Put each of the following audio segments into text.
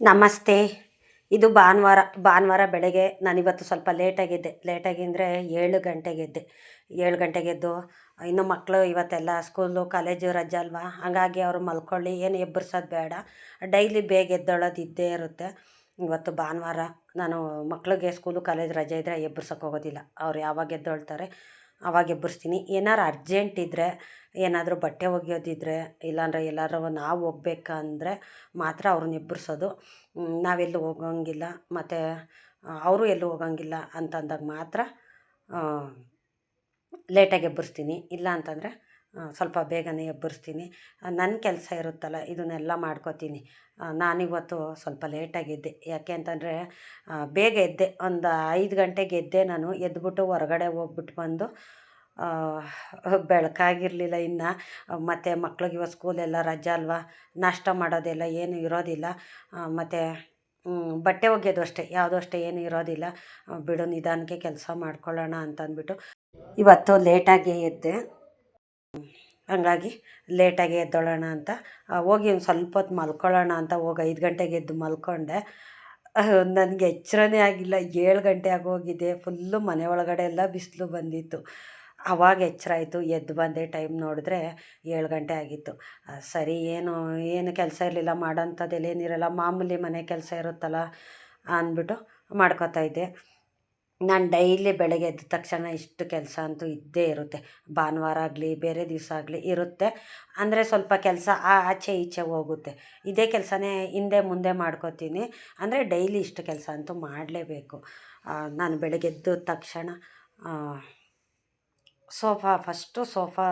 ನಮಸ್ತೆ. ಇದು ಭಾನುವಾರ ಭಾನುವಾರ ಬೆಳಗ್ಗೆ. ನಾನಿವತ್ತು ಸ್ವಲ್ಪ ಲೇಟಾಗಿದ್ದೆ ಲೇಟಾಗಿ ಅಂದರೆ ಏಳು ಗಂಟೆಗೆ ಎದ್ದೆ, ಏಳು ಗಂಟೆಗೆ ಎದ್ದು, ಇನ್ನು ಮಕ್ಕಳು ಇವತ್ತೆಲ್ಲ ಸ್ಕೂಲು ಕಾಲೇಜು ರಜೆ ಅಲ್ವಾ? ಹಾಗಾಗಿ ಅವರು ಮಲ್ಕೊಳ್ಳಿ. ಏನು ಎಬ್ಬರ್ಸೋದು ಬೇಡ. ಡೈಲಿ ಬೇಗ ಎದ್ದೇಳೋದು ಇದ್ದೇ ಇರುತ್ತೆ. ಇವತ್ತು ಭಾನುವಾರ ನಾನು ಮಕ್ಳಿಗೆ ಸ್ಕೂಲು ಕಾಲೇಜ್ ರಜೆ ಇದ್ದರೆ ಎಬ್ಬರ್ಸೋಕೆ ಹೋಗೋದಿಲ್ಲ. ಅವ್ರು ಯಾವಾಗ ಎದ್ದೇಳ್ತಾರೆ? ಆವಾಗ ಎಬ್ಬರಿಸ್ತೀನಿ ಏನಾರು ಅರ್ಜೆಂಟ್ ಇದ್ದರೆ ಏನಾದರೂ ಬಟ್ಟೆ ಒಗೆಯೋದಿದ್ರೆ, ಇಲ್ಲಾಂದ್ರೆ ಎಲ್ಲರೂ ನಾವು ಹೋಗ್ಬೇಕಂದ್ರೆ ಮಾತ್ರ ಅವ್ರನ್ನ ಎಬ್ಬರಿಸೋದು ನಾವೆಲ್ಲೂ ಹೋಗಂಗಿಲ್ಲ. ಮತ್ತು ಅವರು ಎಲ್ಲೂ ಹೋಗೋಂಗಿಲ್ಲ ಅಂತಂದಾಗ ಮಾತ್ರ ಲೇಟಾಗಿ ಎಬ್ಬರಿಸ್ತೀನಿ ಇಲ್ಲ ಅಂತಂದರೆ ಸ್ವಲ್ಪ ಬೇಗನೆ ಎಬ್ಬರಿಸ್ತೀನಿ. ನನ್ನ ಕೆಲಸ ಇರುತ್ತಲ್ಲ, ಇದನ್ನೆಲ್ಲ ಮಾಡ್ಕೊತೀನಿ. ನಾನಿವತ್ತು ಸ್ವಲ್ಪ ಲೇಟಾಗಿ ಎದ್ದೆ ಯಾಕೆ ಅಂತಂದರೆ ಬೇಗ ಎದ್ದೆ. ಒಂದು ಐದು ಗಂಟೆಗೆ ಎದ್ದೆ ನಾನು. ಎದ್ಬಿಟ್ಟು ಹೊರಗಡೆ ಹೋಗ್ಬಿಟ್ಟು ಬಂದು ಬೆಳಕಾಗಿರಲಿಲ್ಲ ಇನ್ನು. ಮತ್ತು ಮಕ್ಳಿಗೆ ಇವತ್ತು ಸ್ಕೂಲೆಲ್ಲ ರಜಾ ಅಲ್ವಾ? ನಾಷ್ಟ ಮಾಡೋದೆಲ್ಲ ಏನು ಇರೋದಿಲ್ಲ. ಮತ್ತು ಬಟ್ಟೆ ಒಗೆಯೋದು ಅಷ್ಟೇ. ಯಾವುದೂ ಅಷ್ಟೇ ಏನು ಇರೋದಿಲ್ಲ. ಬಿಡು, ನಿಧಾನಕ್ಕೆ ಕೆಲಸ ಮಾಡ್ಕೊಳ್ಳೋಣ ಅಂತಂದ್ಬಿಟ್ಟು ಇವತ್ತು ಲೇಟಾಗಿ ಎದ್ದೆ. ಹಂಗಾಗಿ ಲೇಟಾಗಿ ಎದ್ದೇಳೋಣ ಅಂತ. ಹೋಗಿ ಒಂದು ಸ್ವಲ್ಪ ಹೊತ್ತು ಮಲ್ಕೊಳ್ಳೋಣ ಅಂತ ಹೋಗಿ ಐದು ಗಂಟೆಗೆ ಎದ್ದು ಮಲ್ಕೊಂಡೆ. ನನಗೆ ಎಚ್ಚರನೇ ಆಗಿಲ್ಲ. ಏಳು ಗಂಟೆ ಆಗೋಗಿದೆ. ಫುಲ್ಲು ಮನೆ ಒಳಗಡೆ ಎಲ್ಲ ಬಿಸಿಲು ಬಂದಿತ್ತು. ಅವಾಗ ಎಚ್ಚರ ಆಯಿತು. ಎದ್ದು ಬಂದೆ ಟೈಮ್ ನೋಡಿದ್ರೆ ಏಳು ಗಂಟೆ ಆಗಿತ್ತು. ಸರಿ, ಏನು ಏನು ಕೆಲಸ ಇರಲಿಲ್ಲ. ಮಾಡೋಂಥದ್ದೆಲ್ಲ ಏನಿರಲ್ಲ. ಮಾಮೂಲಿ ಮನೆ ಕೆಲಸ ಇರುತ್ತಲ್ಲ ಅಂದ್ಬಿಟ್ಟು ಮಾಡ್ಕೊತಾ ಇದ್ದೆ. ನಾನು ಡೈಲಿ ಬೆಳಗ್ಗೆ ಎದ್ದ ತಕ್ಷಣ ಇಷ್ಟು ಕೆಲಸ ಅಂತೂ ಇದ್ದೇ ಇರುತ್ತೆ. ಭಾನುವಾರ ಆಗಲಿ, ಬೇರೆ ದಿವಸ ಆಗಲಿ ಇರುತ್ತೆ. ಅಂದರೆ ಸ್ವಲ್ಪ ಕೆಲಸ ಆಚೆ ಈಚೆ ಹೋಗುತ್ತೆ. ಇದೇ ಕೆಲಸನೇ ಹಿಂದೆ ಮುಂದೆ ಮಾಡ್ಕೋತೀನಿ. ಅಂದರೆ ಡೈಲಿ ಇಷ್ಟು ಕೆಲಸ ಅಂತೂ ಮಾಡಲೇಬೇಕು. ನಾನು ಬೆಳಗ್ಗೆ ಎದ್ದ ತಕ್ಷಣ ಸೋಫಾ ಫಸ್ಟು ಸೋಫಾ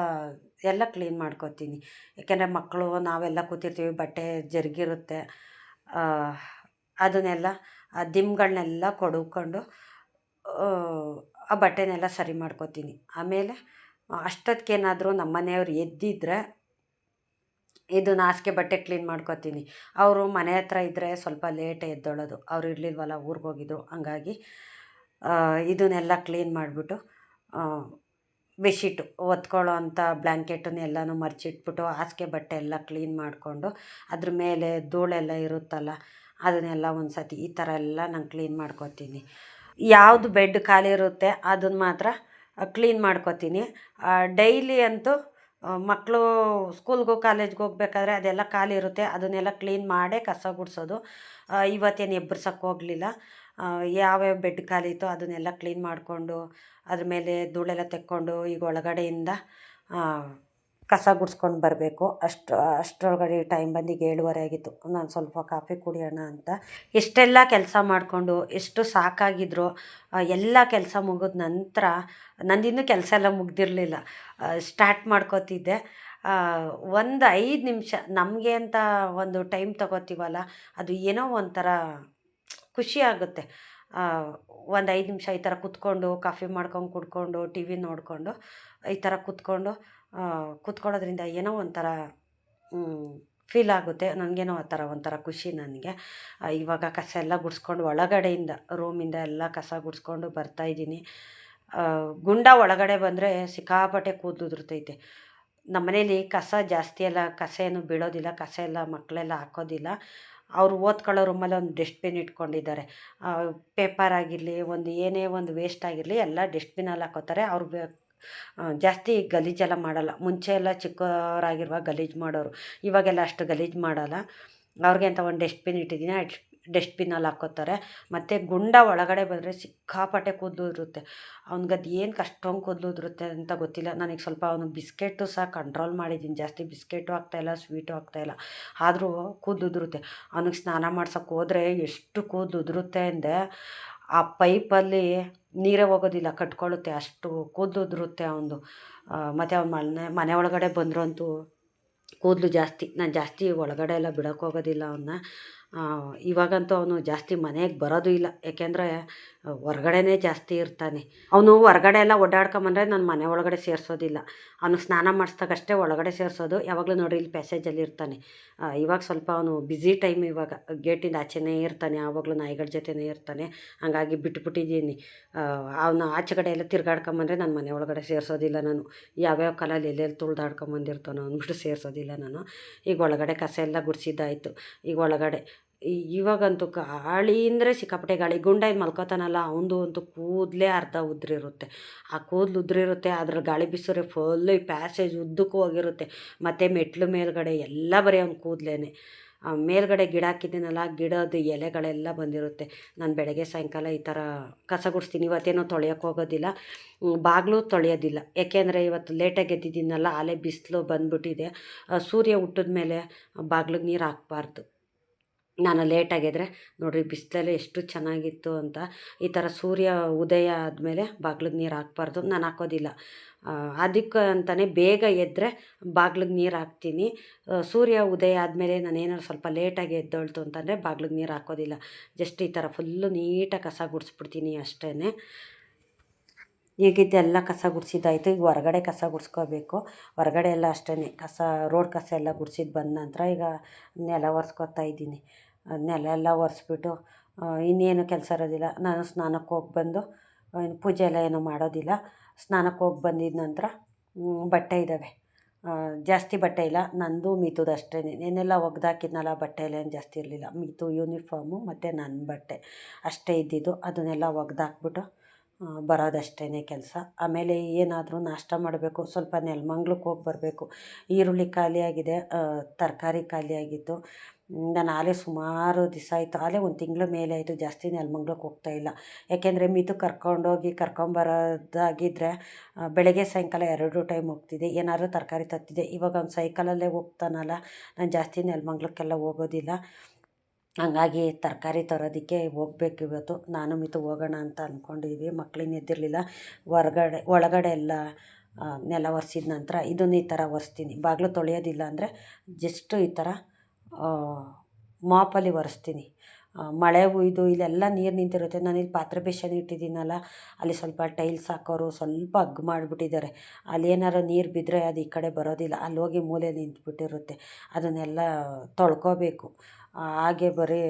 ಎಲ್ಲ ಕ್ಲೀನ್ ಮಾಡ್ಕೋತೀನಿ. ಏಕೆಂದರೆ ಮಕ್ಕಳು ನಾವೆಲ್ಲ ಕೂತಿರ್ತೀವಿ, ಬಟ್ಟೆ ಜರುಗಿರುತ್ತೆ. ಅದನ್ನೆಲ್ಲ, ಆ ದಿಮ್ಗಳನ್ನೆಲ್ಲ ಕೊಡುಕೊಂಡು ಆ ಬಟ್ಟೆನೆಲ್ಲ ಸರಿ ಮಾಡ್ಕೋತೀನಿ. ಆಮೇಲೆ ಅಷ್ಟೊತ್ತಿಗೇನಾದರೂ ನಮ್ಮ ಮನೆಯವ್ರು ಎದ್ದಿದ್ದರೆ ಇದು ಹಾಸಿಗೆ ಬಟ್ಟೆ ಕ್ಲೀನ್ ಮಾಡ್ಕೊತೀನಿ. ಅವರು ಮನೆ ಹತ್ರ ಇದ್ದರೆ ಸ್ವಲ್ಪ ಲೇಟ್ ಎದ್ದೊಳೋದು. ಅವ್ರು ಇರಲಿಲ್ವಲ್ಲ, ಊರಿಗೆ ಹೋಗಿದ್ರು. ಹಂಗಾಗಿ ಇದನ್ನೆಲ್ಲ ಕ್ಲೀನ್ ಮಾಡಿಬಿಟ್ಟು ಬೆಡ್ಶೀಟು ಒತ್ಕೊಳ್ಳೋ ಅಂಥ ಬ್ಲ್ಯಾಂಕೆಟನ್ನೆಲ್ಲನೂ ಮರ್ಚಿಟ್ಬಿಟ್ಟು, ಹಾಸಿಗೆ ಬಟ್ಟೆ ಎಲ್ಲ ಕ್ಲೀನ್ ಮಾಡಿಕೊಂಡು, ಅದ್ರ ಮೇಲೆ ಧೂಳೆಲ್ಲ ಇರುತ್ತಲ್ಲ, ಅದನ್ನೆಲ್ಲ ಒಂದು ಸತಿ ಈ ಥರ ಎಲ್ಲ ನಾನು ಕ್ಲೀನ್ ಮಾಡ್ಕೊತೀನಿ. ಯಾವುದು ಬೆಡ್ ಖಾಲಿ ಇರುತ್ತೆ ಅದನ್ನು ಮಾತ್ರ ಕ್ಲೀನ್ ಮಾಡ್ಕೊತೀನಿ. ಡೈಲಿ ಅಂತೂ ಮಕ್ಕಳು ಸ್ಕೂಲ್ಗೋ ಕಾಲೇಜ್ಗೆ ಹೋಗ್ಬೇಕಾದ್ರೆ ಅದೆಲ್ಲ ಖಾಲಿ ಇರುತ್ತೆ. ಅದನ್ನೆಲ್ಲ ಕ್ಲೀನ್ ಮಾಡೇ ಕಸ ಗುಡಿಸೋದು. ಇವತ್ತೇನು ಎಬ್ಬರ್ಸಕ್ಕೆ ಹೋಗಲಿಲ್ಲ. ಯಾವ್ಯಾವ ಬೆಡ್ ಖಾಲಿ ಇತ್ತು ಅದನ್ನೆಲ್ಲ ಕ್ಲೀನ್ ಮಾಡಿಕೊಂಡು, ಅದ್ರ ಮೇಲೆ ಧೂಳೆಲ್ಲ ತೆಕ್ಕೊಂಡು ಈಗ ಒಳಗಡೆಯಿಂದ ಕಸ ಗುಡ್ಸ್ಕೊಂಡು ಬರಬೇಕು. ಅಷ್ಟು, ಅಷ್ಟರೊಳಗಡೆ ಟೈಮ್ ಬಂದಿಗೆ ಏಳುವರೆ ಆಗಿತ್ತು. ನಾನು ಸ್ವಲ್ಪ ಕಾಫಿ ಕುಡಿಯೋಣ ಅಂತ. ಎಷ್ಟೆಲ್ಲ ಕೆಲಸ ಮಾಡಿಕೊಂಡು, ಎಷ್ಟು ಸಾಕಾಗಿದ್ರು ಎಲ್ಲ ಕೆಲಸ ಮುಗಿದ ನಂತರ, ನಂದಿನ್ನೂ ಕೆಲಸ ಎಲ್ಲ ಮುಗ್ದಿರಲಿಲ್ಲ. ಸ್ಟಾರ್ಟ್ ಮಾಡ್ಕೋತಿದ್ದೆ. ಒಂದು ಐದು ನಿಮಿಷ, ನಮಗೆ ಅಂತ ಒಂದು ಟೈಮ್ ತಗೋತೀವಲ್ಲ, ಅದು ಏನೋ ಒಂಥರ ಖುಷಿ ಆಗುತ್ತೆ. ಒಂದು ಐದು ನಿಮಿಷ ಈ ಥರ ಕೂತ್ಕೊಂಡು, ಕಾಫಿ ಮಾಡ್ಕೊಂಡು, ಕುಡ್ಕೊಂಡು, ಟಿ ವಿ ನೋಡಿಕೊಂಡು, ಈ ಥರ ಕೂತ್ಕೊಂಡು ಕೂತ್ಕೊಳ್ಳೋದ್ರಿಂದ ಏನೋ ಒಂಥರ ಫೀಲ್ ಆಗುತ್ತೆ. ನನಗೇನೋ ಆ ಥರ, ಒಂಥರ ಖುಷಿ ನನಗೆ. ಇವಾಗ ಕಸ ಎಲ್ಲ ಗುಡಿಸ್ಕೊಂಡು ಒಳಗಡೆಯಿಂದ ರೂಮಿಂದ ಎಲ್ಲ ಕಸ ಗುಡಿಸ್ಕೊಂಡು ಬರ್ತಾಯಿದ್ದೀನಿ ಗುಂಡ ಒಳಗಡೆ ಬಂದರೆ ಸಿಕ್ಕಾಪಟ್ಟೆ ಕೂದಲು ಉದುರ್ತೈತೆ ನಮ್ಮ ಮನೇಲಿ ಕಸ ಜಾಸ್ತಿ ಎಲ್ಲ ಕಸ ಏನು ಬೀಳೋದಿಲ್ಲ, ಕಸ ಎಲ್ಲ ಮಕ್ಕಳೆಲ್ಲ ಹಾಕೋದಿಲ್ಲ. ಅವರು ಓದ್ಕೊಳ್ಳೋ ರೂಮಲ್ಲಿ ಒಂದು ಡಸ್ಟ್ಬಿನ್ ಇಟ್ಕೊಂಡಿದ್ದಾರೆ. ಪೇಪರ್ ಆಗಿರಲಿ, ಒಂದು ಏನೇ ಒಂದು ವೇಸ್ಟ್ ಆಗಿರಲಿ, ಎಲ್ಲ ಡಸ್ಟ್ಬಿನಲ್ಲಿ ಹಾಕೋತಾರೆ. ಅವ್ರು ಜಾಸ್ತಿ ಗಲೀಜೆಲ್ಲ ಮಾಡಲ್ಲ. ಮುಂಚೆ ಎಲ್ಲ ಚಿಕ್ಕವರಾಗಿರುವಾಗ ಗಲೀಜು ಮಾಡೋರು. ಇವಾಗೆಲ್ಲ ಅಷ್ಟು ಗಲೀಜು ಮಾಡಲ್ಲ. ಅವ್ರಿಗೆ ಅಂತ ಒಂದು ಡಸ್ಟ್ಬಿನ್ ಇಟ್ಟಿದ್ದೀನಿ. ಆ ಡಸ್ಟ್ಬಿನ್ನಲ್ಲಿ ಹಾಕೋತಾರೆ. ಮತ್ತು ಗುಂಡ ಒಳಗಡೆ ಬಂದರೆ ಸಿಕ್ಕಾಪಟ್ಟೆ ಕೂದಲು ಇರುತ್ತೆ ಅವ್ನಿಗೆ ಅದು ಕಷ್ಟೊಂದು ಕೂದಲು ಇರುತ್ತೆ ಅಂತ ಗೊತ್ತಿಲ್ಲ. ನನಗೆ ಸ್ವಲ್ಪ ಅವನು ಬಿಸ್ಕೆಟು ಸಹ ಕಂಟ್ರೋಲ್ ಮಾಡಿದ್ದೀನಿ. ಜಾಸ್ತಿ ಬಿಸ್ಕೆಟು ಆಗ್ತಾಯಿಲ್ಲ ಸ್ವೀಟು ಆಗ್ತಾಯಿಲ್ಲ ಆದರೂ ಕೂದಲು ಉದುರುತ್ತೆ. ಅವ್ನಿಗೆ ಸ್ನಾನ ಮಾಡ್ಸೋಕ್ಕೆ ಹೋದರೆ ಎಷ್ಟು ಕೂದಲು ಉದುರುತ್ತೆ ಅಂದರೆ ಆ ಪೈಪಲ್ಲಿ ನೀರೇ ಹೋಗೋದಿಲ್ಲ, ಕಟ್ಕೊಳ್ಳುತ್ತೆ, ಅಷ್ಟು ಕೂದಲು ಉದುರುತ್ತೆ ಮತ್ತು ಅವ್ನು ಮನೆ ಮನೆ ಒಳಗಡೆ ಬಂದರೂ ಅಂತೂ ಕೂದಲು ಜಾಸ್ತಿ. ನಾನು ಜಾಸ್ತಿ ಒಳಗಡೆ ಎಲ್ಲ ಬಿಡೋಕ್ಕೋಗೋದಿಲ್ಲ ಅವನ್ನ ಇವಾಗಂತೂ ಅವನು ಜಾಸ್ತಿ ಮನೆಗೆ ಬರೋದು ಇಲ್ಲ. ಏಕೆಂದರೆ ಹೊರ್ಗಡೆನೇ ಜಾಸ್ತಿ ಇರ್ತಾನೆ. ಅವನು ಹೊರ್ಗಡೆ ಎಲ್ಲ ಓಡಾಡ್ಕೊಂಬಂದ್ರೆ ನಾನು ಮನೆ ಒಳಗಡೆ ಸೇರಿಸೋದಿಲ್ಲ. ಅವನು ಸ್ನಾನ ಮಾಡಿಸ್ದಾಗಷ್ಟೇ ಒಳಗಡೆ ಸೇರಿಸೋದು. ಯಾವಾಗಲೂ ನೋಡಿ ಇಲ್ಲಿ ಪ್ಯಾಸೇಜಲ್ಲಿ ಇರ್ತಾನೆ. ಇವಾಗ ಸ್ವಲ್ಪ ಅವನು ಬ್ಯುಸಿ ಟೈಮ್ ಇವಾಗ ಗೇಟಿಂದ ಆಚೆನೇ ಇರ್ತಾನೆ. ಆವಾಗಲೂ ನಾಯಿಗಳ ಜೊತೆನೇ ಇರ್ತಾನೆ. ಹಂಗಾಗಿ ಬಿಟ್ಬಿಟ್ಟಿದ್ದೀನಿ. ಅವನು ಆಚೆ ಕಡೆ ಎಲ್ಲ ತಿರ್ಗಾಡ್ಕೊಂಬಂದ್ರೆ ನಾನು ಮನೆ ಒಳಗಡೆ ಸೇರಿಸೋದಿಲ್ಲ ನಾನು. ಯಾವ್ಯಾವ ಕಾಲಲ್ಲಿ ಎಲ್ಲೆಲ್ಲಿ ತುಳ್ದಾಡ್ಕೊಂಬಂದಿರ್ತಾನೋ ಅಂದ್ಬಿಟ್ಟು ಸೇರಿಸೋದಿಲ್ಲ ನಾನು. ಈಗ ಒಳಗಡೆ ಕಸ ಎಲ್ಲ ಗುಡಿಸಿದ್ದಾಯಿತು. ಈಗ ಒಳಗಡೆ ಇವಾಗಂತೂ ಗಾಳಿ ಅಂದರೆ ಸಿಕ್ಕಾಪಟ್ಟೆ ಗಾಳಿ. ಗುಂಡ ಇದು ಮಲ್ಕೋತಾನಲ್ಲ ಅವನದು ಅಂತೂ ಕೂದಲೇ ಅರ್ಧ ಉದ್ರಿರುತ್ತೆ. ಆ ಕೂದಲು ಉದ್ರಿರುತ್ತೆ ಅದ್ರ ಗಾಳಿ ಬಿಸೋರೆ ಫುಲ್ಲು ಈ ಪ್ಯಾಸೇಜ್ ಉದ್ದಕ್ಕೂ ಹೋಗಿರುತ್ತೆ. ಮತ್ತು ಮೆಟ್ಲು ಮೇಲ್ಗಡೆ ಎಲ್ಲ ಬರೀ ಅವ್ನ ಕೂದಲೇ ಮೇಲ್ಗಡೆ ಗಿಡ ಹಾಕಿದ್ದೀನಲ್ಲ ಗಿಡದ ಎಲೆಗಳೆಲ್ಲ ಬಂದಿರುತ್ತೆ. ನಾನು ಬೆಳಗ್ಗೆ ಸಾಯಂಕಾಲ ಈ ಥರ ಕಸ ಗುಡಿಸ್ತೀನಿ. ಇವತ್ತೇನೋ ತೊಳೆಯೋಕೆ ಹೋಗೋದಿಲ್ಲ. ಬಾಗಿಲು ತೊಳೆಯೋದಿಲ್ಲ. ಯಾಕೆಂದರೆ ಇವತ್ತು ಲೇಟಾಗಿ ಎದ್ದಿದ್ದೀನಲ್ಲ ಅಲೆ ಬಿಸಿಲು ಬಂದ್ಬಿಟ್ಟಿದೆ. ಸೂರ್ಯ ಹುಟ್ಟಿದ ಮೇಲೆ ಬಾಗ್ಲಿಗೆ ನೀರು ಹಾಕ್ಬಾರ್ದು. ನಾನು ಲೇಟಾಗಿದ್ದರೆ ನೋಡಿರಿ ಬಿಸಿಲಲ್ಲಿ ಎಷ್ಟು ಚೆನ್ನಾಗಿತ್ತು ಅಂತ. ಈ ಥರ ಸೂರ್ಯ ಉದಯ ಆದಮೇಲೆ ಬಾಗ್ಲಿಗೆ ನೀರು ಹಾಕ್ಬಾರ್ದು. ನಾನು ಹಾಕೋದಿಲ್ಲ. ಅದಕ್ಕೆ ಅಂತಲೇ ಬೇಗ ಎದ್ದರೆ ಬಾಗ್ಲಿಗೆ ನೀರು ಹಾಕ್ತೀನಿ. ಸೂರ್ಯ ಉದಯ ಆದಮೇಲೆ ನಾನು ಏನಾದ್ರು ಸ್ವಲ್ಪ ಲೇಟಾಗಿ ಎದ್ದೋಳ್ತು ಅಂತಂದರೆ ಬಾಗ್ಲಿಗೆ ನೀರು ಹಾಕೋದಿಲ್ಲ. ಜಸ್ಟ್ ಈ ಥರ ಫುಲ್ಲು ನೀಟಾಗಿ ಕಸ ಗುಡಿಸ್ಬಿಡ್ತೀನಿ ಅಷ್ಟೇ ಈಗಿದ್ದೆಲ್ಲ ಕಸ ಗುಡಿಸಿದ್ದಾಯಿತು. ಈಗ ಹೊರಗಡೆ ಕಸ ಗುಡಿಸ್ಕೋಬೇಕು. ಹೊರಗಡೆ ಎಲ್ಲ ಅಷ್ಟೇ ಕಸ, ರೋಡ್ ಕಸ ಎಲ್ಲ ಗುಡಿಸಿದ್ದು ಬಂದ ನಂತರ ಈಗ ನೆಲ ಒರೆಸ್ಕೊತಾ ಇದ್ದೀನಿ. ನೆಲ ಎಲ್ಲ ಒರೆಸ್ಬಿಟ್ಟು ಇನ್ನೇನು ಕೆಲಸ ಇರೋದಿಲ್ಲ. ನಾನು ಸ್ನಾನಕ್ಕೆ ಹೋಗಿ ಬಂದು ಇನ್ನು ಪೂಜೆ ಎಲ್ಲ ಏನೂ ಮಾಡೋದಿಲ್ಲ. ಸ್ನಾನಕ್ಕೆ ಹೋಗಿ ಬಂದಿದ ನಂತರ ಬಟ್ಟೆ ಇದ್ದಾವೆ. ಜಾಸ್ತಿ ಬಟ್ಟೆ ಇಲ್ಲ. ನಂದು ಮಿತುದು ಅಷ್ಟೇ. ನೆನ್ನೆಲ್ಲ ಒಗ್ದಾಕಿದ್ನಲ್ಲ ಬಟ್ಟೆ ಎಲ್ಲ ಏನು ಜಾಸ್ತಿ ಇರಲಿಲ್ಲ. ಮಿತು, ಯೂನಿಫಾರ್ಮು ಮತ್ತು ನನ್ನ ಬಟ್ಟೆ ಅಷ್ಟೇ ಇದ್ದಿದ್ದು. ಅದನ್ನೆಲ್ಲ ಒಗ್ದಾಕ್ಬಿಟ್ಟು ಬರೋದಷ್ಟೇ ಕೆಲಸ. ಆಮೇಲೆ ಏನಾದರೂ ನಾಷ್ಟ ಮಾಡಬೇಕು, ಸ್ವಲ್ಪ ನೆಲಮಂಗ್ಲಕ್ಕೆ ಹೋಗಿ ಬರಬೇಕು. ಈರುಳ್ಳಿ ಖಾಲಿಯಾಗಿದೆ ತರಕಾರಿ ಖಾಲಿಯಾಗಿತ್ತು ನಾನು ಆಲೇ ಸುಮಾರು ದಿವಸ ಆಯಿತು. ಆಲೇ ಒಂದು ತಿಂಗಳ ಮೇಲೆ ಆಯಿತು. ಜಾಸ್ತಿ ನೆಲಮಂಗ್ಲಕ್ಕೆ ಹೋಗ್ತಾಯಿಲ್ಲ ಯಾಕೆಂದರೆ ಮಿತು ಕರ್ಕೊಂಡೋಗಿ ಕರ್ಕೊಂಬರೋದಾಗಿದ್ದರೆ ಬೆಳಗ್ಗೆ ಸಾಯಂಕಾಲ ಎರಡು ಟೈಮ್ ಹೋಗ್ತಿದ್ದೆ ಏನಾದರೂ ತರಕಾರಿ ತತ್ತಿದೆ. ಇವಾಗ ಒಂದು ಸೈಕಲಲ್ಲೇ ಹೋಗ್ತಾನಲ್ಲ. ನಾನು ಜಾಸ್ತಿ ನೆಲಮಂಗ್ಲಕ್ಕೆಲ್ಲ ಹೋಗೋದಿಲ್ಲ. ಹಂಗಾಗಿ ತರಕಾರಿ ತರೋದಕ್ಕೆ ಹೋಗ್ಬೇಕು ಇವತ್ತು. ನಾನು ಮಿತು ಹೋಗೋಣ ಅಂತ ಅಂದ್ಕೊಂಡಿದ್ವಿ ಮಕ್ಳಿನ್ನು ಎದ್ದಿರಲಿಲ್ಲ. ಹೊರ್ಗಡೆ, ಒಳಗಡೆ ಎಲ್ಲ ನೆಲ ಒರೆಸಿದ ನಂತರ ಇದನ್ನು ಈ ಥರ ಒರೆಸ್ತೀನಿ. ಬಾಗಿಲು ತೊಳೆಯೋದಿಲ್ಲ ಅಂದರೆ ಜಸ್ಟ್ ಈ ಥರ ಮಾಪಲ್ಲಿ ಒರೆಸ್ತೀನಿ. ಮಳೆ ಉಯ್ದು ಇಲ್ಲೆಲ್ಲ ನೀರು ನಿಂತಿರುತ್ತೆ. ನಾನು ಇಲ್ಲಿ ಪಾತ್ರೆ ಬೇಷನ್ ಇಟ್ಟಿದ್ದೀನಲ್ಲ, ಅಲ್ಲಿ ಸ್ವಲ್ಪ ಟೈಲ್ಸ್ ಹಾಕೋರು ಸ್ವಲ್ಪ ಅಗ್ ಮಾಡಿಬಿಟ್ಟಿದ್ದಾರೆ. ಅಲ್ಲಿ ಏನಾರು ನೀರು ಬಿದ್ದರೆ ಅದು ಈ ಕಡೆ ಬರೋದಿಲ್ಲ. ಅಲ್ಲಿ ಹೋಗಿ ಮೂಲೆ ನಿಂತುಬಿಟ್ಟಿರುತ್ತೆ. ಅದನ್ನೆಲ್ಲ ತೊಳ್ಕೊಬೇಕು. ಹಾಗೆ ಬರೀ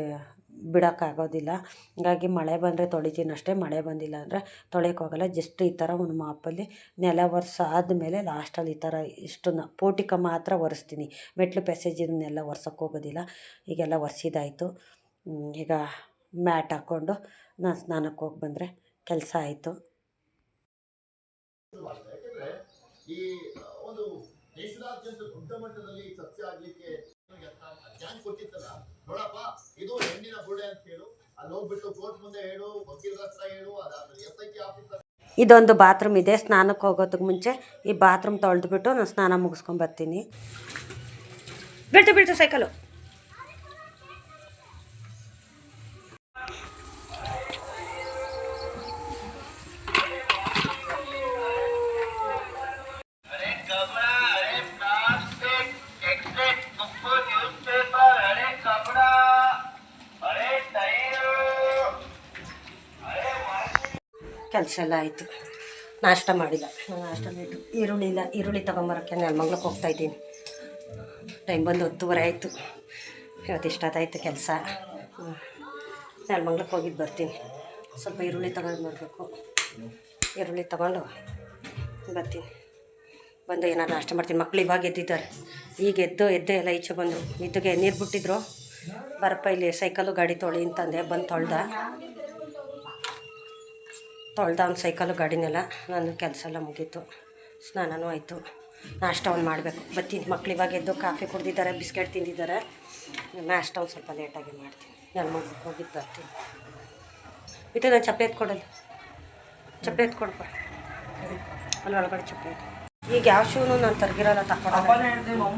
ಬಿಡೋಕ್ಕಾಗೋದಿಲ್ಲ. ಹಾಗಾಗಿ ಮಳೆ ಬಂದರೆ ತೊಳಿತೀನಿ ಅಷ್ಟೇ ಮಳೆ ಬಂದಿಲ್ಲ ಅಂದರೆ ತೊಳೆಯೋಕ್ಕಾಗಲ್ಲ ಜಸ್ಟ್ ಈ ಥರ ಒಂದು ಮಾಪಲ್ಲಿ ನೆಲ ಒರೆಸಾದ್ಮೇಲೆ ಲಾಸ್ಟಲ್ಲಿ ಈ ಥರ ಇಷ್ಟನ್ನು ಪೋಟಿಕ ಮಾತ್ರ ಒರೆಸ್ತೀನಿ. ಮೆಟ್ಲು ಪ್ಯಾಸೇಜ್ ಇದನ್ನೆಲ್ಲ ಒರ್ಸೋಕ್ಕೆ ಹೋಗೋದಿಲ್ಲ. ಈಗೆಲ್ಲ ಒರೆಸಿದಾಯಿತು. ಈಗ ಮ್ಯಾಟ್ ಹಾಕ್ಕೊಂಡು ನಾನು ಸ್ನಾನಕ್ಕೆ ಹೋಗಿ ಬಂದರೆ ಕೆಲಸ ಆಯಿತು. ಈ, ಒಂದು ದೇಶದಾದ್ಯಂತ ದೊಡ್ಡ ಮಟ್ಟದಲ್ಲಿ ಚರ್ಚೆ ಆಗಲಿಕ್ಕೆ ಕೊಟ್ಟಿತ್ತಲ್ಲ ನೋಡಪ್ಪ ಇದು ಹೆಣ್ಣಿನ ಬುಡೆ ಅಂತ ಹೇಳು ಅಲ್ಲಿ ಹೋಗ್ಬಿಟ್ಟು ಕೋರ್ಟ್ ಮುಂದೆ ಹೇಳು ವಕೀಲರ ಹತ್ರ ಹೇಳು ಅದಾದ್ಮೇಲೆ ಎಸ್ ಐ ಟಿ ಆಫೀಸರ್ ಇದೊಂದು ಬಾತ್ರೂಮ್ ಇದೆ ಸ್ನಾನಕ್ಕೆ ಹೋಗೋದಕ್ಕೆ ಮುಂಚೆ ಈ ಬಾತ್ರೂಮ್ ತೊಳೆದ್ಬಿಟ್ಟು ನಾನು ಸ್ನಾನ ಮುಗಿಸ್ಕೊಂಬರ್ತೀನಿ ಬೀಳ್ತು ಬೀಳ್ತು ಸೈಕಲು ಕೆಲಸ ಎಲ್ಲ ಆಯಿತು. ನಾಷ್ಟ ಮಾಡಿಲ್ಲ. ನಾಷ್ಟ ಬಿಟ್ಟು ಈರುಳ್ಳಿ ಇಲ್ಲ. ಈರುಳ್ಳಿ ತೊಗೊಂಬರೋಕ್ಕೆ ನನ್ನ ಹೋಗ್ತಾ ಇದ್ದೀನಿ. ಟೈಮ್ ಬಂದು ಹತ್ತುವರೆ ಆಯಿತು. ಇವತ್ತು ಇಷ್ಟೊತ್ತಾಯ್ತು ಕೆಲಸ. ನೆಲಮಂಗ್ಲಕ್ಕೆ ಹೋಗಿದ್ದು ಬರ್ತೀನಿ. ಸ್ವಲ್ಪ ಈರುಳ್ಳಿ ತಗೊಂಡು ಬರಬೇಕು. ಈರುಳ್ಳಿ ತಗೊಂಡು ಬರ್ತೀನಿ. ಬಂದು ಏನಾದ್ರು ನಾಷ್ಟ ಮಾಡ್ತೀನಿ. ಮಕ್ಳು ಇವಾಗ ಎದ್ದಿದ್ದಾರೆ. ಈಗ ಎದ್ದು ಎದ್ದು ಎಲ್ಲ ಈಚೆ ಬಂದರು. ಇದಕ್ಕೆ ನೀರು ಬಿಟ್ಟಿದ್ರು. ಬರಪ್ಪ, ಇಲ್ಲಿ ಸೈಕಲ್ಲು ಗಾಡಿ ತೊಳಿ ಅಂತಂದೆ. ಬಂದು ತೊಳ್ದ. ತೊಳ್ದ ಒಂದು ಸೈಕಲು ಗಾಡಿನೆಲ್ಲ ನನ್ನ ಕೆಲಸ ಎಲ್ಲ ಮುಗೀತು. ಸ್ನಾನನೂ ಆಯಿತು. ನಾಷ್ಟ ಒಂದು ಮಾಡಬೇಕು. ಬರ್ತೀನಿ ಮಕ್ಳು ಇವಾಗ ಎದ್ದು ಕಾಫಿ ಕುಡ್ದಿದ್ದಾರೆ ಬಿಸ್ಕೆಟ್ ತಿಂದಿದ್ದಾರೆ. ನಾಷ್ಟ ಒಂದು ಸ್ವಲ್ಪ ಲೇಟಾಗಿ ಮಾಡ್ತೀನಿ. ನಾನು ಮಗ್ಳಿಗೆ ಹೋಗಿದ್ದು ಬರ್ತೀನಿ. ಇದು ನಾನು ಚಪ್ಪಲಿ ಎತ್ಕೊಡಲ್ಲ ಚಪ್ಪಲಿ ಎತ್ಕೊಡ್ಬ. ಅಲ್ಲಿ ಒಳಗಡೆ ಚಪ್ಪಲಿ ಎತ್ತು. ಈಗ ಯಾವ ಶೂನು ನಾನು ತರ್ಗಿರಲ್ಲ ತಗೊಳಲ್ಲ ಹ್ಞೂ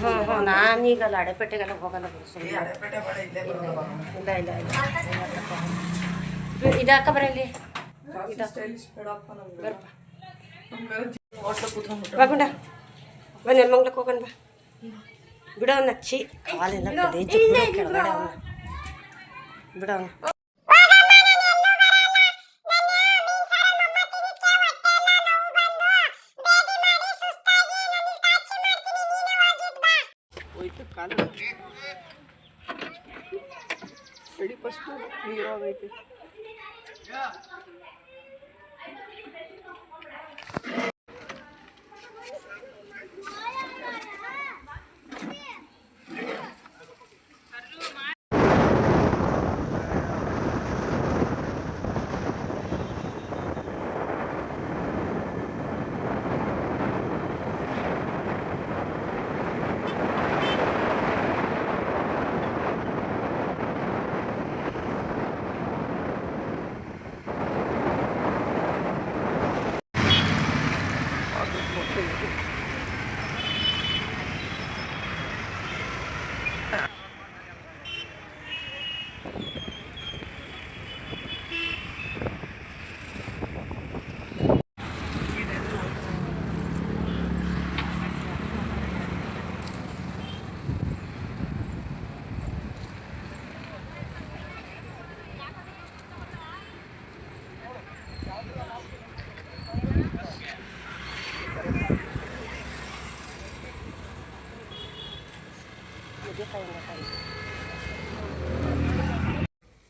ಹ್ಞೂ ಹ್ಞೂ ನಾನೀಗ ಅಲ್ಲ ಅಡೆಪೇಟೆಗೆಲ್ಲ ಹೋಗಲ್ಲ ಇಲ್ಲ ಇಲ್ಲ ಇಲ್ಲ ಇದು ಹಾಕ ಬರಲಿ ಬಾಗುಂಡ ಬನ್ನಿ ಮಂಗ್ಲಕ್ಕೆ ಹೋಗೋಣ ಬಾ ಬಿಡೋ ನಚ್ಚಿ ಕಾಲೆಲ್ಲ ಕೆಳಗಡೆ ಅವನ. ಬಿಡೋ ಕಾಲ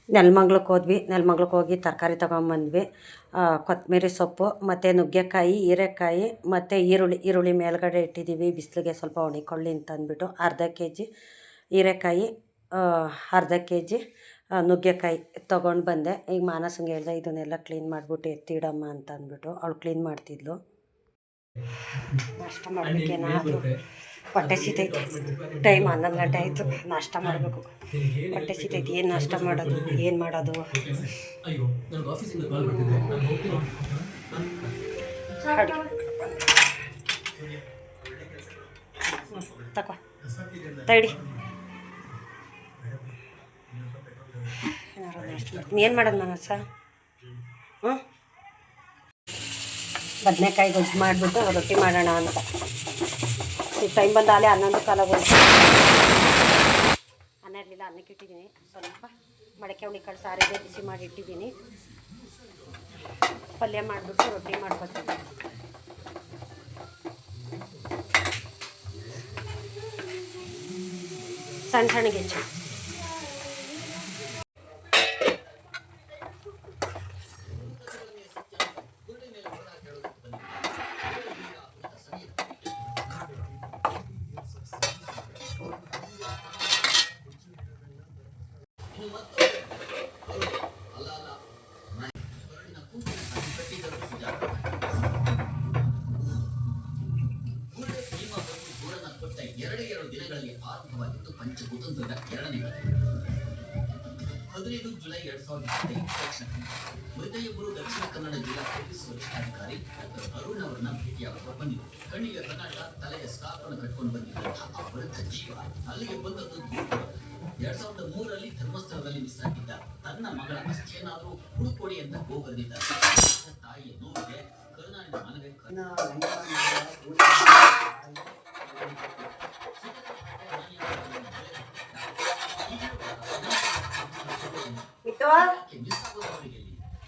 ನೆಲಮಂಗ್ಲಕ್ಕೆ ಹೋದ್ವಿ. ನೆಲಮಂಗ್ಲಕ್ಕೆ ಹೋಗಿ ತರಕಾರಿ ತೊಗೊಂಬಂದ್ವಿ. ಕೊತ್ತಂಬರಿ ಸೊಪ್ಪು, ಮತ್ತು ನುಗ್ಗೆಕಾಯಿ, ಹೀರೆಕಾಯಿ, ಮತ್ತು ಈರುಳ್ಳಿ. ಈರುಳ್ಳಿ ಮೇಲ್ಗಡೆ ಇಟ್ಟಿದ್ದೀವಿ. ಬಿಸಿಲಿಗೆ ಸ್ವಲ್ಪ ಒಣಕೊಳ್ಳಿ ಅಂತಂದ್ಬಿಟ್ಟು ಅರ್ಧ ಕೆ ಜಿ ಹೀರೆಕಾಯಿ ಅರ್ಧ ಕೆ ಜಿ ನುಗ್ಗೆಕಾಯಿ ತೊಗೊಂಡು ಬಂದೆ ಈಗ ಮಾನಸಂಗೆ ಹೇಳ್ದೆ, ಇದನ್ನೆಲ್ಲ ಕ್ಲೀನ್ ಮಾಡಿಬಿಟ್ಟು ಎತ್ತಿಡಮ್ಮ ಅಂತ ಅಂದ್ಬಿಟ್ಟು ಅವಳು ಕ್ಲೀನ್ ಮಾಡ್ತಿದ್ಲು. ನಾಷ್ಟ ಮಾಡಬೇಕೇನಾದರೂ ಹೊಟ್ಟೆ ಸೀತೈತೆ. ಟೈಮ್ ಹನ್ನೊಂದು ಗಂಟೆ ಆಯಿತು ನಾಷ್ಟ ಮಾಡಬೇಕು. ಹೊಟ್ಟೆ ಸೀತೈತೆ ಏನು ನಾಷ್ಟ ಮಾಡೋದು ಏನು ಮಾಡೋದು. ತಗೋ ತಡಿ. ಏನಾರು ನಾಷ್ಟ ಮಾಡ್ತೀನಿ ಏನು ಮಾಡೋದು ಮನಸ್ಸ? ಹ್ಞೂ ಬದನೆಕಾಯಿ ಗೊಜ್ಜು ಮಾಡಿಬಿಟ್ಟು ರೊಟ್ಟಿ ಮಾಡೋಣ ಅಂತ. ಈಗ ಟೈಮ್ ಬಂದಾಲೆ ಹನ್ನೊಂದು ಕಾಲ ಬಂತು ಅನ್ನ ಇರಲಿಲ್ಲ ಅನ್ನಕ್ಕೆ ಇಟ್ಟಿದ್ದೀನಿ. ಸ್ವಲ್ಪ ಮಡಕೆ ಹುಳಿ ಕಾಳು ಸಾರಿಗೆ ಬಿಸಿ ಮಾಡಿ ಇಟ್ಟಿದ್ದೀನಿ. ಪಲ್ಯ ಮಾಡಿಬಿಟ್ಟು ರೊಟ್ಟಿ ಮಾಡ್ಕೊತೀನಿ. ಸಣ್ಣ ಸಣ್ಣಗೆ ಹೆಚ್ಚು ಜುಲೈ ಎರಡ್ ಸಾವಿರದ ಇಪ್ಪತ್ತೈದು ದಕ್ಷಿಣ ಕನ್ನಡ ಮೃತೆಯೊಬ್ಬರು ದಕ್ಷಿಣ ಕನ್ನಡ ಜಿಲ್ಲಾ ಪೊಲೀಸ್ ವರಿಷ್ಠಾಧಿಕಾರಿ ಡಾಕ್ಟರ್ ಅರುಣ್ ಅವರನ್ನ ಭೇಟಿಯಾಗುವ ಬಂದಿದ್ದರು ಕಣ್ಣಿಗೆ ಕನ್ನಡ ತಲೆಗೆ ಸ್ಕಾರ್ಪ್ ಅನ್ನು ಕಟ್ಕೊಂಡು ಬಂದಿದ್ದಂತಹ ಆ ವೃದ್ಧ ಜೀವ ಅಲ್ಲಿಗೆ ಬಂದದ್ದು ಎರಡ್ ಸಾವಿರದ ಮೂರರಲ್ಲಿ ಧರ್ಮಸ್ಥಳದಲ್ಲಿ ಮಿಸ್ ಆಗಿದ್ದ ತನ್ನ ಮಗಳ ಅಷ್ಟೇನಾದ್ರೂ ಹುಡುಕೊಡಿ ಅಂತ ಹೋಗದಿದ್ದಾರೆ ತಾಯಿಯ ನೋವಿಗೆ ಕರುನಾಡಿನ ಮನವೇ ಕರುಣೆ.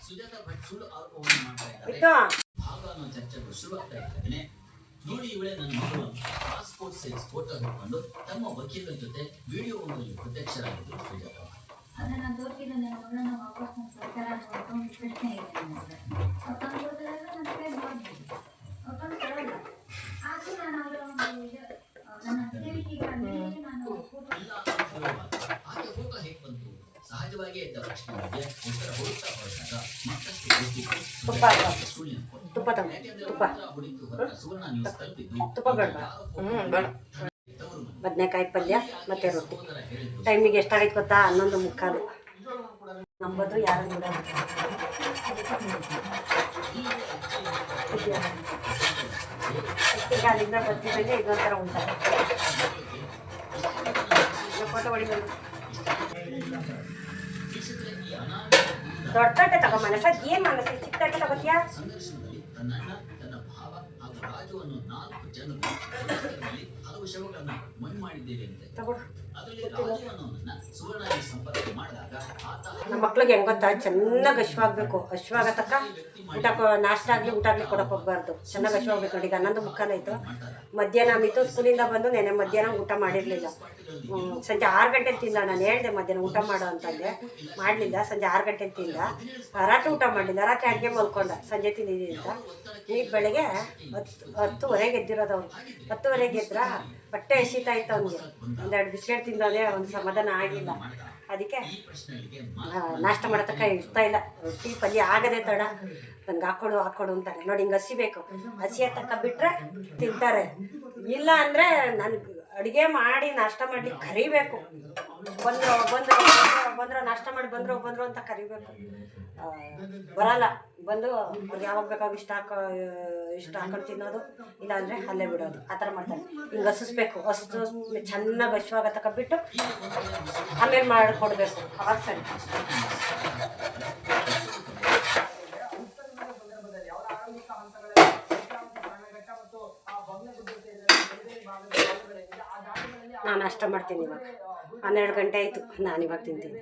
ಸುಜಾತಾ ಭಟ್ ಸುಳ್ಳು ಆರೋಪವನ್ನು ಮಾಡ್ತಾ ಇದ್ದಾರೆ ಅನ್ನೋ ಚರ್ಚೆಗಳು ಶುರುವಾಗ್ತಾ ಇರ್ತದೆ ನೋಡಿ ಇವಳೆ ನನ್ನ ಮಗಳು ಪಾಸ್ಪೋರ್ಟ್ ಸೈಜ್ ಫೋಟೋ ಹಿಡ್ಕೊಂಡು ತಮ್ಮ ವಕೀಲರ ಜೊತೆ ವಿಡಿಯೋವೊಂದರಲ್ಲಿ ಪ್ರತ್ಯಕ್ಷರಾಗಿದ್ದರು ಸುಜಾತ ಅಂತ ಆಕೆ ಫೋಟೋ ಹೇಗೆ ಬಂತು ಸಹಜವಾಗಿಯೇ ಇದ್ದ ಪ್ರಶ್ನೆಗಳಿಗೆ ಉತ್ತರ ಹುಡುಕ್ತಾ ಹೊರಟಾಗ ಮತ್ತಷ್ಟು ಹುಡುಕಿ ಸುವರ್ಣ ನ್ಯೂಸ್ ತಲುಪಿದ್ದು ಬದನೆಕಾಯಿ ಪಲ್ಯ ಮತ್ತೆ ರೊಟ್ಟಿ ಟೈಮಿಗೆ ಎಷ್ಟಾಗೈತೆ ಗೊತ್ತಾ ಹನ್ನೊಂದು ಮುಕ್ಕಾಲು ನಂಬೋದು ಯಾರು ನೋಡೋದು ಅಲ್ಲಿಂದ ಬರ್ತಿದ್ದಂಗೆ ಇದೊಂಥರ ಉಂಟು ಫೋಟೋ ಹೊಡಿಬೋದು ದೊಡ್ಡ ತಗೋ ಮನಸ ಏನ್ ಮನಸ್ಸು? ಚಿಕ್ಕ ತಗೋತೀಯಾ? ತನ್ನ ಭಾವ ನಾಲ್ಕು ಮಣ್ಣು ಮಾಡಿದ್ದೇವೆ ಅಂತ ತಗೊಡು ನಮ್ಮ ಮಕ್ಳಿಗೆ ಹೆಂಗ್ ಗೊತ್ತಾ? ಚೆನ್ನಾಗಿ ಹಶ್ವಾಗಬೇಕು ಹಶ್ವಾಗ ತಕ್ಕ ಊಟ ನಾಷ್ಟ ಆಗಲಿ ಊಟ ಆಗಲಿ ಕೊಡಕ್ಕೆ ಹೋಗ್ಬಾರ್ದು. ಚೆನ್ನಾಗಿ ಹಶ್ವಾಗ್ಬೇಕು ನೋಡಿ. ಹನ್ನೊಂದು ಆಯಿತು ಮಧ್ಯಾಹ್ನ ಆಮಿತು ಸ್ಕೂಲಿಂದ ಬಂದು ನೆನೆ ಮಧ್ಯಾಹ್ನ ಊಟ ಮಾಡಿರಲಿಲ್ಲ. ಸಂಜೆ ಆರು ಗಂಟೆ ತಿಂದ ನಾನು. ಹೇಳ್ದೆ ಮಧ್ಯಾಹ್ನ ಊಟ ಮಾಡೋ ಅಂತಂದೆ ಮಾಡಲಿಲ್ಲ. ಸಂಜೆ ಆರು ಗಂಟೆ ತಿಂದ. ರಾತ್ರಿ ಊಟ ಮಾಡಲಿಲ್ಲ. ರಾತ್ರಿ ಅಡುಗೆ ಮಲ್ಕೊಂಡ ಸಂಜೆ ತಿಂದಿದ್ದೀನಿ ಅಂತ. ಈಗ ಬೆಳಗ್ಗೆ ಹತ್ತು, ಹತ್ತುವರೆಗೆ ಎದ್ದಿರೋದು ಅವ್ರು. ಹತ್ತುವರೆಗೆ ಎದ್ರ ಬಟ್ಟೆ ಎಸಿತಾ ಇತ್ತು ಅವನಿಗೆ. ಒಂದೆರಡು ಬಿಸ್ಕೆಟ್ ತಿಂದೋದೆ ಒಂದು ಸಮಾಧಾನ ಆಗಿಲ್ಲ. ಅದಕ್ಕೆ ನಾಷ್ಟ ಮಾಡತಕ್ಕ ಇರ್ತಾ ಇಲ್ಲ. ರೊಟ್ಟಿ ಪಲ್ಯ ಆಗದೆ ತಡ. ನಂಗೆ ಹಾಕೊಡು ಹಾಕೊಡು ಅಂತಾರೆ. ನೋಡಿ ಹಿಂಗೆ ಹಸಿಬೇಕು. ಹಸಿ ತಕ್ಕ ಬಿಟ್ಟರೆ ತಿಂತಾರೆ. ಇಲ್ಲ ಅಂದರೆ ನನ್ಗೆ ಅಡುಗೆ ಮಾಡಿ ನಾಷ್ಟ ಮಾಡಿ ಕರಿಬೇಕು. ಬಂದ್ರು ಬಂದ್ರು ಬಂದ್ರು, ನಾಷ್ಟ ಮಾಡಿ ಬಂದ್ರು ಬಂದ್ರು ಅಂತ ಕರಿಬೇಕು. ಬರಲ್ಲ. ಬಂದು ಅವ್ರಿಗೆ ಯಾವಾಗ ಬೇಕಾಗ ಇಷ್ಟ ಹಾಕೋ ಇಷ್ಟ ಹಾಕೊಂಡು ತಿನ್ನೋದು ಇಲ್ಲಾಂದರೆ ಅಲ್ಲೇ ಬಿಡೋದು. ಆ ಥರ ಮಾಡ್ತಾರೆ. ಹಿಂಗೆ ಹಸಿಸ್ಬೇಕು. ಹಸಿದು ಚೆನ್ನಾಗಿ ಹಸುವಾಗ ತಕೊಬಿಟ್ಟು ಆಮೇಲೆ ಮಾಡಿಕೊಡ್ಬೇಕು. ಅವಾಗ ಸರಿ. ನಾನು ನಾಷ್ಟ ಮಾಡ್ತೀನಿ ಇವಾಗ. ಹನ್ನೆರಡು ಗಂಟೆ ಆಯಿತು. ನಾನು ಇವಾಗ ತಿಂತೀನಿ.